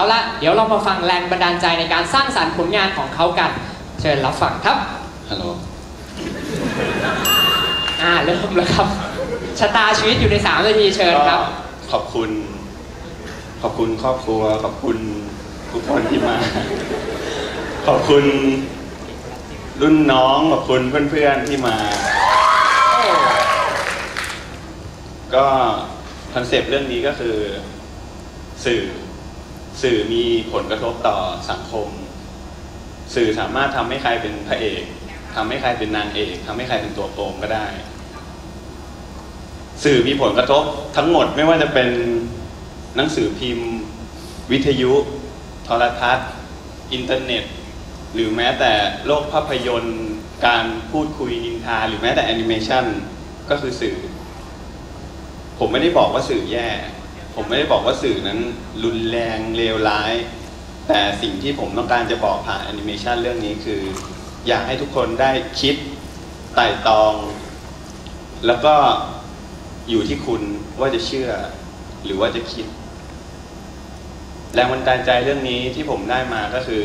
เอาละเดี๋ยวเรามาฟังแรงบันดาลใจในการสร้างสรรค์ผลงานของเขากัน เชิญรับฟังครับฮัลโหลอ่าเริ่มแล้วครับชะตาชีวิตอยู่ใน3นาทีเชิญครับ ขอบคุณ ขอบคุณครอบครัว ขอบคุณทุกคนที่มา ขอบคุณ รุ่นน้องขอบคุณเพื่อนๆที่มา ก็คอนเซปต์เรื่องนี้ก็คือสื่อ สื่อมีผลกระทบต่อสังคม สื่อสามารถทำให้ใครเป็นพระเอกทำให้ใครเป็นนางเอกทำให้ใครเป็นตัวโกงก็ได้ สื่อมีผลกระทบทั้งหมดไม่ว่าจะเป็นหนังสือพิมพ์ วิทยุ โทรทัศน์ อินเทอร์เน็ต หรือแม้แต่โลกภาพยนตร์ การพูดคุยนินทา หรือแม้แต่แอนิเมชันก็คือสื่อ ผมไม่ได้บอกว่าสื่อแย่ ผมไม่ได้บอกว่าสื่อนั้นรุนแรงเลวร้าย แต่สิ่งที่ผมต้องการจะบอกผ่านแอนิเมชันเรื่องนี้คือ อยากให้ทุกคนได้คิดไต่ตอง แล้วก็อยู่ที่คุณว่าจะเชื่อ หรือว่าจะคิด แรงบันดาลใจเรื่องนี้ที่ผมได้มาก็คือ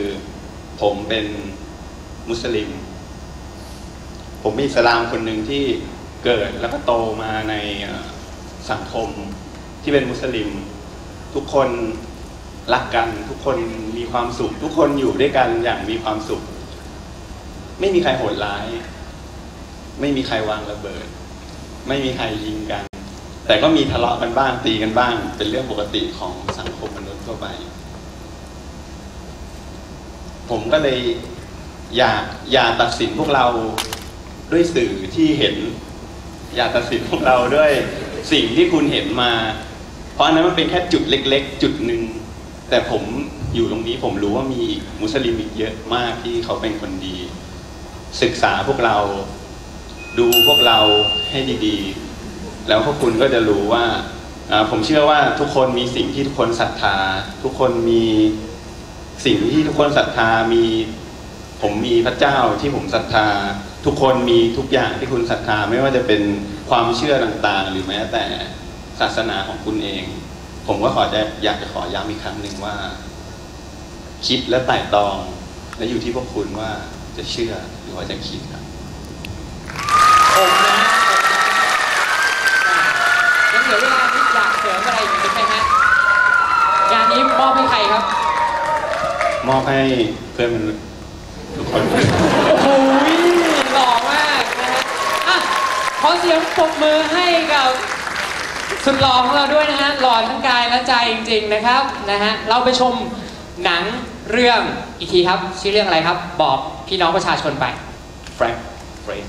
ผมเป็นมุสลิม ผมมีสลามคนหนึ่งที่เกิดแล้วก็โตมาในสังคม ที่เป็นมุสลิม ทุกคนรักกัน ทุกคนมีความสุข ทุกคนอยู่ด้วยกันอย่างมีความสุข ไม่มีใครโหดร้าย ไม่มีใครวางระเบิด ไม่มีใครยิงกัน แต่ก็มีทะเลาะกันบ้างตีกันบ้าง เป็นเรื่องปกติของสังคมมนุษย์ทั่วไป ผมก็เลยอยากอย่าตัดสินพวกเราด้วยสื่อที่เห็น อย่าตัดสินพวกเราด้วยสิ่งที่คุณเห็นมา เพราะอันนั้นมันเป็นแค่จุดเล็ก ๆ จุดหนึ่งแต่ผมอยู่ตรงนี้ผมรู้ว่ามีอีกมุสลิมอีกเยอะมากที่เขาเป็นคนดี ศึกษาพวกเราดูพวกเราให้ดีๆ แล้วพวกคุณก็จะรู้ว่า ผมเชื่อว่าทุกคนมีสิ่งที่ทุกคนศรัทธา ทุกคนมีสิ่งที่ทุกคนศรัทธามีผมมีพระเจ้าที่ผมศรัทธา ทุกคนมีทุกอย่างที่คุณศรัทธาไม่ว่าจะเป็นความเชื่อต่างๆ หรือแม้แต่ ศาสนาของคุณเอง ผมก็ขอจะอยากจะขอย้ำอีกครั้งหนึ่งว่า คิดและไต่ตรอง และอยู่ที่พวกคุณว่าจะเชื่อหรือว่าจะคิดครับผมนะยังเหลือเวลาที่อยากเสริมอะไรอีกไหมฮะงานนี้มอบให้ใครครับ มอบให้เพื่อนมนุษย์ทุกคนโอ้โหหล่อมากนะฮะอะขอเสียงปรบมือให้กับ สุดหล่อของเราด้วยนะฮะหล่อทั้งกายและใจจริง ๆนะครับนะฮะเราไปชมหนังเรื่องอีกทีครับชื่อเรื่องอะไรครับ บอกพี่น้องประชาชนไปแฟรงค์เฟรน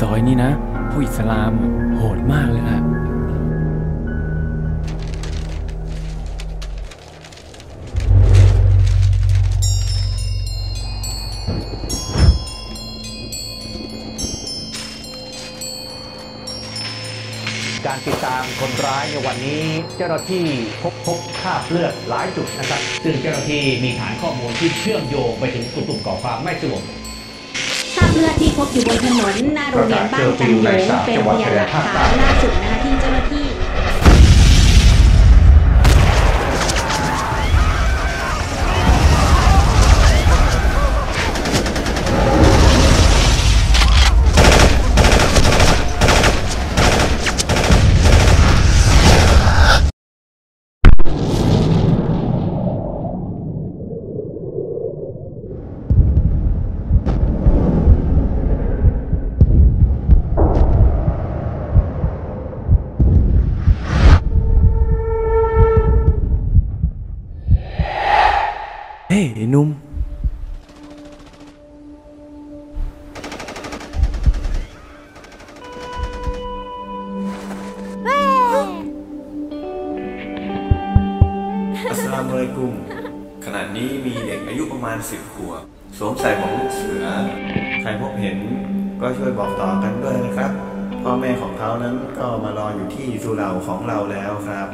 ซอยนี่นะ ผู้อิสลามโหดมากเลยอะการติดตามคนร้ายในวันนี้เจ้าหน้าที่พบพบคราบเลือดหลายจุดนะครับ ซึ่งเจ้าหน้าที่มีฐานข้อมูลที่เชื่อมโยงไปถึงกลุ่มก่อความไม่สงบ คราบเลือที่พบอยู่บนถนนหน้าโรงเรียนบ้านกันโยงเป็นพยานหลักฐานล่าสุดนะ ฮ้ยไอ้หนุ่ม อัสสลามุอะลัยกุม ขณะนี้มีเด็กอายุประมาณสิบขวบสวมใส่ของลูกเสือ ใครพบเห็นก็ช่วยบอกต่อกันด้วยนะครับ พ่อแม่ของเขานั้นก็มารออยู่ที่สุเหร่าของเราแล้วครับ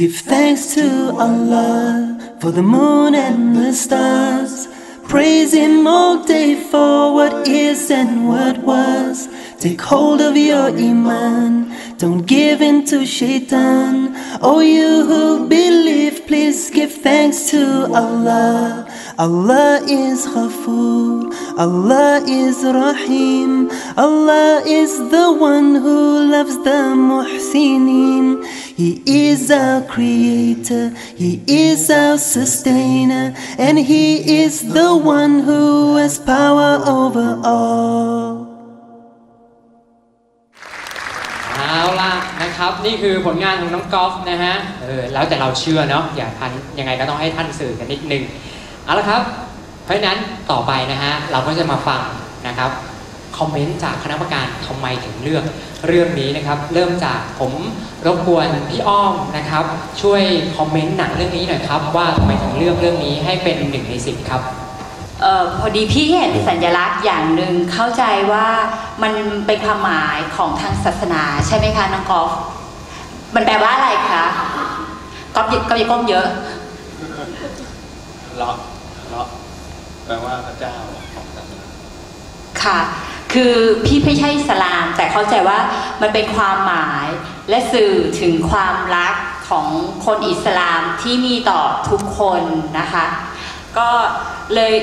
Give thanks to Allah for the moon and the stars. Praise Him all day for what is and what was. Take hold of your Iman, don't give in to Shaitan. Oh, you who believe, please give thanks to Allah. Allah is Ghafoor, Allah is Rahim, Allah is the one who loves the Muhsinin. He is our creator, He is our sustainer, and He is the one who has power over all. เอาละนะครับนี่คือผลงานของน้องกอล์ฟนะฮะเออแล้วแต่เราเชื่อเนาะอย่าทันยังไงก็ต้องให้ท่านสื่อกันนิดนึง เอาละครับ เพราะฉะนั้นต่อไปนะฮะเราก็จะมาฟังนะครับคอมเมนต์จากคณะกรรมการทำไมถึงเลือกเรื่องนี้นะครับ เริ่มจากผมรบกวนพี่อ้อมนะครับ ช่วยคอมเมนต์หนังเรื่องนี้หน่อยครับว่าทำไมถึงเลือกเรื่องนี้ให้เป็นหนึ่งในสิบครับเออพอดีพี่เห็นสัญลักษณ์อย่างหนึ่งเข้าใจว่ามันเป็นความหมายของทางศาสนาใช่ไหมคะน้องกอล์ฟมันแปลว่าอะไรคะกอล์ฟกอล์ฟอย่าก้มเยอะเลาะเลาะ แปลว่าพระเจ้าของศาสนาค่ะ คือพี่ไม่ใช่สลาม แต่เข้าใจว่ามันเป็นความหมายและสื่อถึงความรักของคนอิสลามที่มีต่อทุกคนนะคะ ก็เลย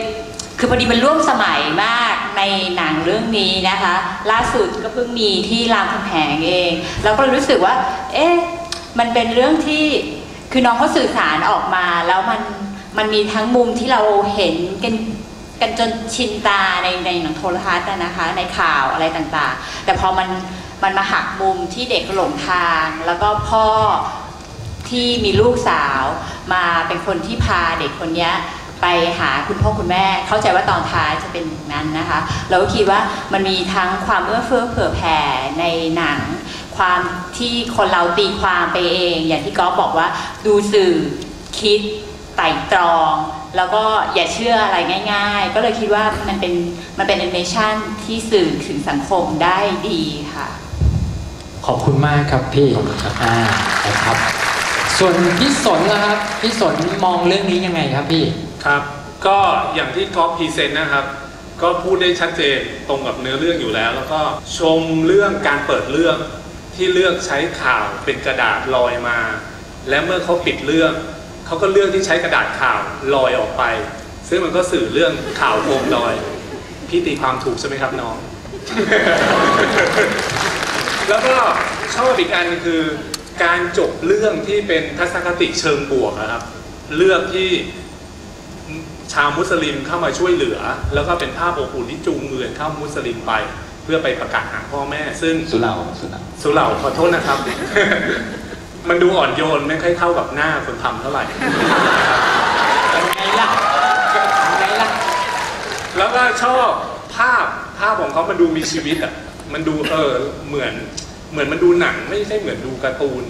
คือพอดีมันร่วมสมัยมากในหนังเรื่องนี้นะคะ ล่าสุดก็เพิ่งมีที่รามคำแหงเองแล้วก็เลยรู้สึกว่า เอ๊ะมันเป็นเรื่องที่คือน้องเขาสื่อสารออกมาแล้วมัน มันมีทั้งมุมที่เราเห็นกันกันจนชินตาในในหนังโทรทัศน์นะคะ ในข่าวอะไรต่างๆ แต่พอมันมันมาหักมุมที่เด็กหลงทาง แล้วก็พ่อที่มีลูกสาวมาเป็นคนที่พาเด็กคนนี้ไปหาคุณพ่อคุณแม่ เข้าใจว่าตอนท้ายจะเป็นอย่างนั้นนะคะ เราก็คิดว่ามันมีทั้งความเอื้อเฟื้อเผื่อแผ่ในหนัง ความที่คนเราตีความไปเอง อย่างที่ก๊อฟบอกว่าดูสื่อคิด ไต่ตรอง แล้วก็อย่าเชื่ออะไรง่าย ๆ ก็เลยคิดว่ามันเป็นมันเป็นแอนิเมชันที่สื่อถึงสังคมได้ดีค่ะ ขอบคุณมากครับพี่อ่านะครับ ส่วนพี่สนนะครับพี่สนมองเรื่องนี้ยังไงครับพี่ครับ ก็อย่างที่ก๊อฟพรีเซนต์นะครับ ก็พูดได้ชัดเจนตรงกับเนื้อเรื่องอยู่แล้ว แล้วก็ชมเรื่องการเปิดเรื่องที่เลือกใช้ข่าวเป็นกระดาษลอยมา และเมื่อเขาปิดเรื่อง เขาก็เลือกที่ใช้กระดาษข่าวลอยออกไป ซึ่งมันก็สื่อเรื่องข่าวโคมลอย พี่ตีความถูกใช่ไหมครับน้อง แล้วก็ชอบอีกอันหนึ่งคือการจบเรื่องที่เป็นทัศนคติเชิงบวกนะครับเลือกที่ชาวมุสลิมเข้ามาช่วยเหลือ แล้วก็เป็นภาพอบอุ่นที่จูงมือเข้ามุสลิมไป เพื่อไปประกาศหาพ่อแม่ ซึ่งสุเหร่าสุเหร่าสุเหร่าขอโทษนะครับ มันดูอ่อนโยนไม่ค่อยเข้ากับหน้าคนทำเท่าไหร่เป็นไงล่ะเป็นไงล่ะ แล้วก็ชอบภาพภาพของเขามันดูมีชีวิตอะ มันดูเออเหมือนเหมือนมันดูหนังไม่ใช่เหมือนดูการ์ตูน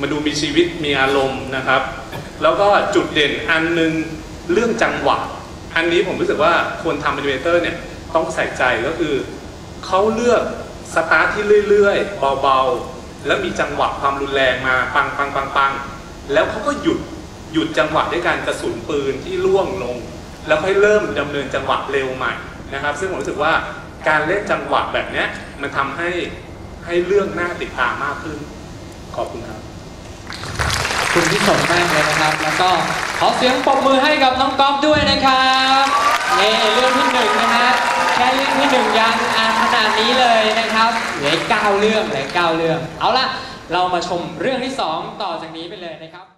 มันดูมีชีวิตมีอารมณ์นะครับ แล้วก็จุดเด่นอันหนึงเรื่องจังหวะ อันนี้ผมรู้สึกว่าคนทำแอนิเมเตอร์เนี่ยต้องใส่ใจก็คือเขาเลือกสตาร์ทที่เรื่อยๆ เบาๆ แล้วมีจังหวะความรุนแรงมาปังปังปังปังแล้วเขาก็หยุดหยุดจังหวะด้วยการกระสุนปืนที่ล่วงลง แล้วค่อยเริ่มดำเนินจังหวะเร็วใหม่นะครับ ซึ่งผมรู้สึกว่าการเล่นจังหวะแบบนี้มันทำให้ให้เรื่องน่าติดตามมากขึ้น ขอบคุณครับ คุณพี่สมมากเลยนะครับ แล้วก็ขอเสียงปรบมือให้กับน้องก๊อฟด้วยนะครับนี่เรื่องที่หนึ่งนะฮะ แค่เรื่องที่หนึ่งยังอ่าขนาดนี้เลยนะครับเหลือเก้าเรื่องเหลือเก้าเรื่อง เอาละเรามาชมเรื่องที่สองต่อจากนี้ไปเลยนะครับ